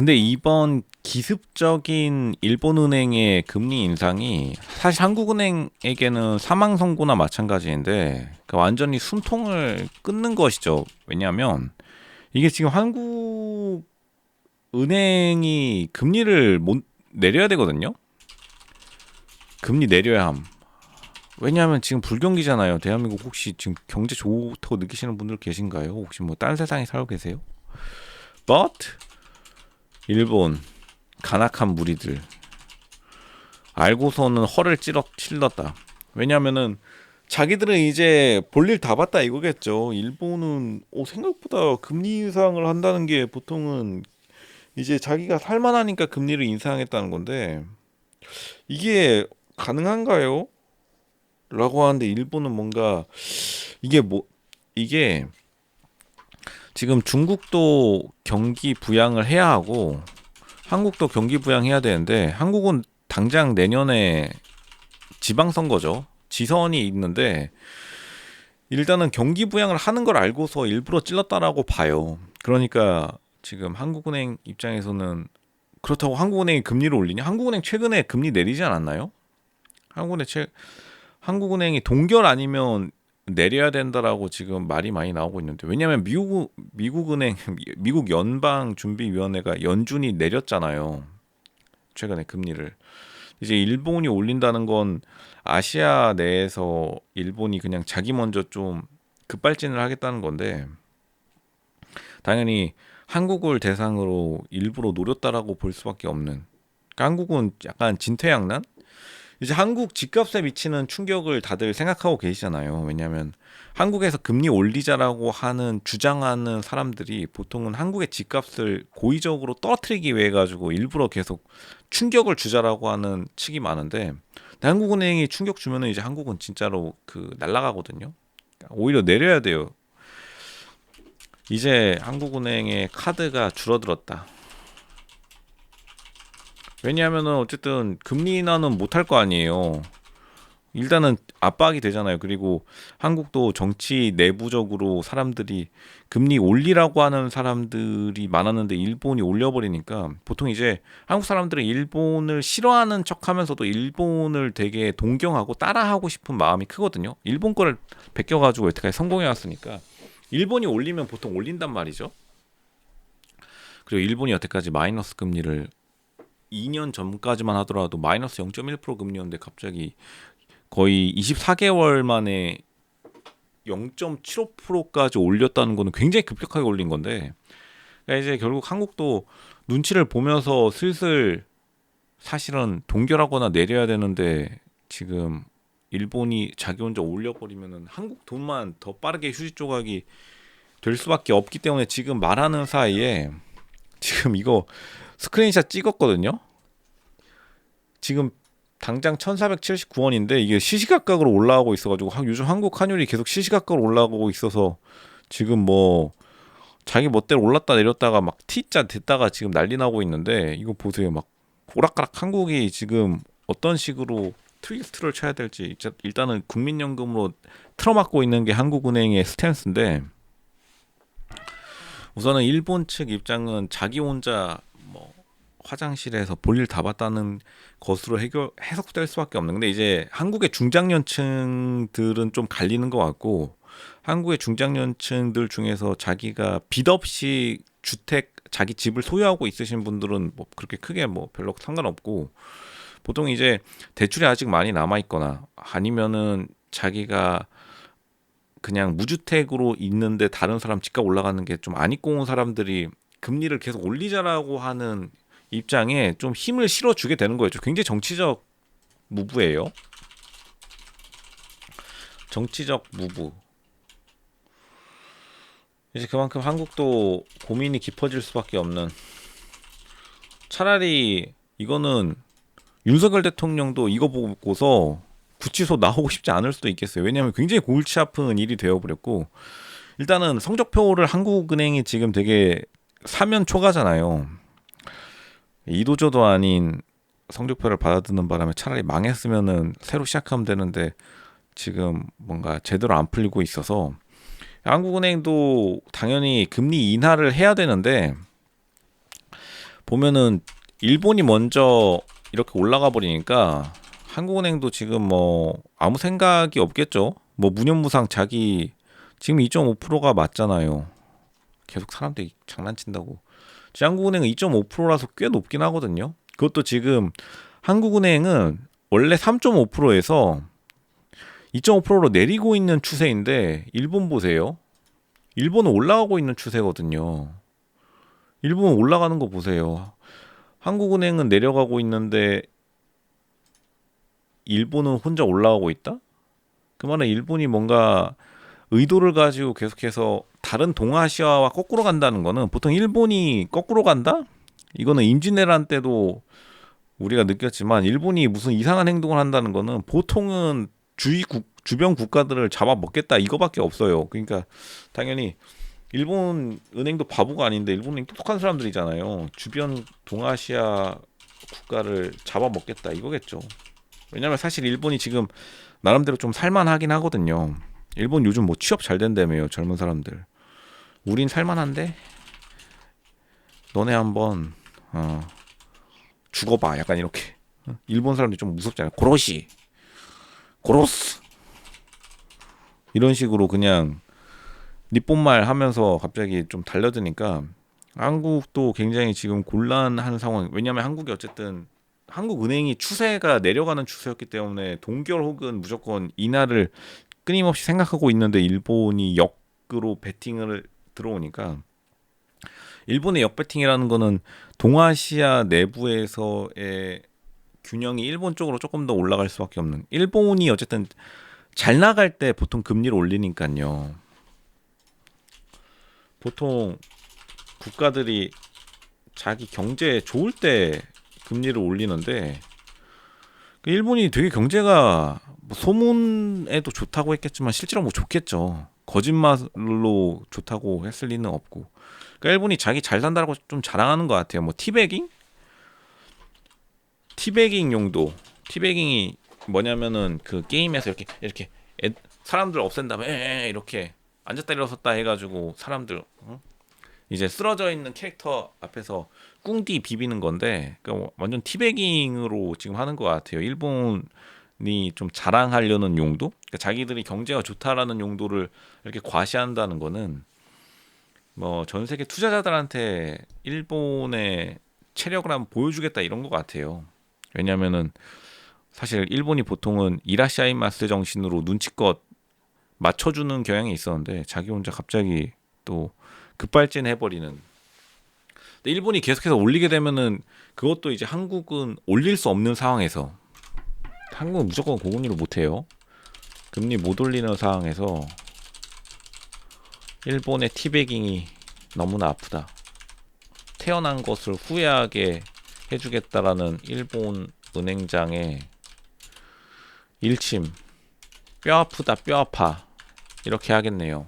근데 이번 기습적인 일본은행의 금리 인상이 사실 한국은행에게는 사망 선고나 마찬가지인데 그 완전히 숨통을 끊는 것이죠. 왜냐하면 이게 지금 한국 은행이 금리를 못 내려야 되거든요. 금리 내려야 함. 왜냐하면 지금 불경기잖아요. 대한민국 혹시 지금 경제 좋다고 느끼시는 분들 계신가요? 혹시 뭐 딴 세상에 살고 계세요? But 일본 간악한 무리들 알고서는 허를 찔러 찔렀다. 왜냐하면은 자기들은 이제 볼일 다 봤다 이거겠죠. 일본은 오, 생각보다 금리 인상을 한다는 게 보통은 이제 자기가 살만하니까 금리를 인상했다는 건데 이게 가능한가요? 라고 하는데 일본은 뭔가 이게 뭐 이게 지금 중국도 경기 부양을 해야 하고 한국도 경기 부양해야 되는데 한국은 당장 내년에 지방선거죠. 지선이 있는데 일단은 경기 부양을 하는 걸 알고서 일부러 찔렀다라고 봐요. 그러니까 지금 한국은행 입장에서는 그렇다고 한국은행이 금리를 올리냐? 한국은행 최근에 금리 내리지 않았나요? 한국은행 최 한국은행이 동결 아니면 내려야 된다라고 지금 말이 많이 나오고 있는데 왜냐하면 미국 미국은행 미국 연방 준비위원회가 연준이 내렸잖아요. 최근에 금리를. 이제 일본이 올린다는 건 아시아 내에서 일본이 그냥 자기 먼저 좀 급발진을 하겠다는 건데 당연히 한국을 대상으로 일부러 노렸다라고 볼 수밖에 없는. 한국은 약간 진퇴양난 이제 한국 집값에 미치는 충격을 다들 생각하고 계시잖아요. 왜냐하면 한국에서 금리 올리자라고 하는 주장하는 사람들이 보통은 한국의 집값을 고의적으로 떨어뜨리기 위해 가지고 일부러 계속 충격을 주자라고 하는 측이 많은데 한국은행이 충격 주면은 이제 한국은 진짜로 그 날라가거든요. 오히려 내려야 돼요. 이제 한국은행의 카드가 줄어들었다. 왜냐하면은 어쨌든 금리 인하는 못할 거 아니에요. 일단은 압박이 되잖아요. 그리고 한국도 정치 내부적으로 사람들이 금리 올리라고 하는 사람들이 많았는데 일본이 올려버리니까 보통 이제 한국 사람들은 일본을 싫어하는 척 하면서도 일본을 되게 동경하고 따라하고 싶은 마음이 크거든요. 일본 거를 베껴가지고 여태까지 성공해 왔으니까 일본이 올리면 보통 올린단 말이죠. 그리고 일본이 여태까지 마이너스 금리를 2년 전까지만 하더라도 마이너스 0.1% 금리였는데 갑자기 거의 24개월 만에 0.75%까지 올렸다는 거는 굉장히 급격하게 올린 건데 그러니까 이제 결국 한국도 눈치를 보면서 슬슬 사실은 동결하거나 내려야 되는데 지금 일본이 자기 혼자 올려버리면은 한국 돈만 더 빠르게 휴지 조각이 될 수밖에 없기 때문에 지금 말하는 사이에 지금 이거 스크린샷 찍었거든요. 지금 당장 1,479원인데 이게 시시각각으로 올라가고 있어가지고 요즘 한국 환율이 계속 시시각각으로 올라가고 있어서 지금 뭐 자기 멋대로 올랐다 내렸다가 막 T자 됐다가 지금 난리 나고 있는데 이거 보세요 막 오락가락 한국이 지금 어떤 식으로 트위스트를 쳐야 될지 일단은 국민연금으로 틀어막고 있는 게 한국은행의 스탠스인데 우선은 일본 측 입장은 자기 혼자 뭐 화장실에서 볼일 다 봤다는 것으로 해결 해석될 수밖에 없는. 근데 이제 한국의 중장년층들은 좀 갈리는 것 같고 한국의 중장년층들 중에서 자기가 빚 없이 주택 자기 집을 소유하고 있으신 분들은 뭐 그렇게 크게 뭐 별로 상관없고 보통 이제 대출이 아직 많이 남아 있거나 아니면은 자기가 그냥 무주택으로 있는데 다른 사람 집값 올라가는 게 좀 안 입고 온 사람들이 금리를 계속 올리자라고 하는 입장에 좀 힘을 실어주게 되는 거예요. 굉장히 정치적 무브예요. 정치적 무브. 이제 그만큼 한국도 고민이 깊어질 수밖에 없는. 차라리 이거는 윤석열 대통령도 이거 보고서 구치소 나오고 싶지 않을 수도 있겠어요. 왜냐하면 굉장히 골치 아픈 일이 되어버렸고 일단은 성적표를 한국은행이 지금 되게 사면 초과잖아요. 이도저도 아닌 성적표를 받아드는 바람에 차라리 망했으면은 새로 시작하면 되는데 지금 뭔가 제대로 안 풀리고 있어서 한국은행도 당연히 금리 인하를 해야 되는데 보면은 일본이 먼저 이렇게 올라가 버리니까 한국은행도 지금 뭐 아무 생각이 없겠죠. 뭐 무념무상 자기 지금 2.5%가 맞잖아요. 계속 사람들이 장난친다고. 지 한국은행은 2.5%라서 꽤 높긴 하거든요. 그것도 지금 한국은행은 원래 3.5%에서 2.5%로 내리고 있는 추세인데 일본 보세요. 일본은 올라가고 있는 추세거든요. 일본은 올라가는 거 보세요. 한국은행은 내려가고 있는데 일본은 혼자 올라가고 있다? 그 말은 일본이 뭔가 의도를 가지고 계속해서 다른 동아시아와 거꾸로 간다는 거는 보통 일본이 거꾸로 간다? 이거는 임진왜란 때도 우리가 느꼈지만 일본이 무슨 이상한 행동을 한다는 거는 보통은 주위 국, 주변 국가들을 잡아먹겠다 이거밖에 없어요. 그러니까 당연히 일본 은행도 바보가 아닌데 일본 은행 똑똑한 사람들이잖아요. 주변 동아시아 국가를 잡아먹겠다 이거겠죠. 왜냐면 사실 일본이 지금 나름대로 좀 살만하긴 하거든요. 일본 요즘 뭐 취업 잘 된다며요 젊은 사람들. 우린 살만한데 너네 한번 어, 죽어봐 약간 이렇게. 일본 사람들이 좀 무섭잖아요. 고로시, 고로스 이런 식으로 그냥 니폰말 하면서 갑자기 좀 달려드니까 한국도 굉장히 지금 곤란한 상황. 왜냐하면 한국이 어쨌든 한국은행이 추세가 내려가는 추세였기 때문에 동결 혹은 무조건 인하를 끊임없이 생각하고 있는데 일본이 역으로 베팅을 들어오니까 일본의 역배팅이라는 거는 동아시아 내부에서의 균형이 일본 쪽으로 조금 더 올라갈 수밖에 없는. 일본이 어쨌든 잘 나갈 때 보통 금리를 올리니까요. 보통 국가들이 자기 경제 좋을 때 금리를 올리는데 그 일본이 되게 경제가 뭐 소문에도 좋다고 했겠지만 실제로 뭐 좋겠죠. 거짓말로 좋다고 했을 리는 없고. 그러니까 일본이 자기 잘 산다고 좀 자랑하는 것 같아요. 뭐 티베깅? 티베깅 용도. 티베깅이 뭐냐면은 그 게임에서 이렇게 이렇게 애, 사람들 없앤 다음에 이렇게 앉았다 일어섰다 해가지고 사람들 어? 이제 쓰러져 있는 캐릭터 앞에서 꿍디 비비는 건데 그러니까 완전 티베깅으로 지금 하는 것 같아요. 일본이 좀 자랑하려는 용도, 그러니까 자기들이 경제가 좋다라는 용도를 이렇게 과시한다는 거는 뭐 전 세계 투자자들한테 일본의 체력을 한번 보여주겠다 이런 것 같아요. 왜냐면은 사실 일본이 보통은 이라시아이마스 정신으로 눈치껏 맞춰주는 경향이 있었는데 자기 혼자 갑자기 또 급발진 해 버리는. 근데 일본이 계속해서 올리게 되면은 그것도 이제 한국은 올릴 수 없는 상황에서 한국은 무조건 고금리로 못 해요. 금리 못 올리는 상황에서 일본의 티베깅이 너무나 아프다. 태어난 것을 후회하게 해주겠다라는 일본 은행장의 일침 뼈 아프다 뼈 아파 이렇게 하겠네요.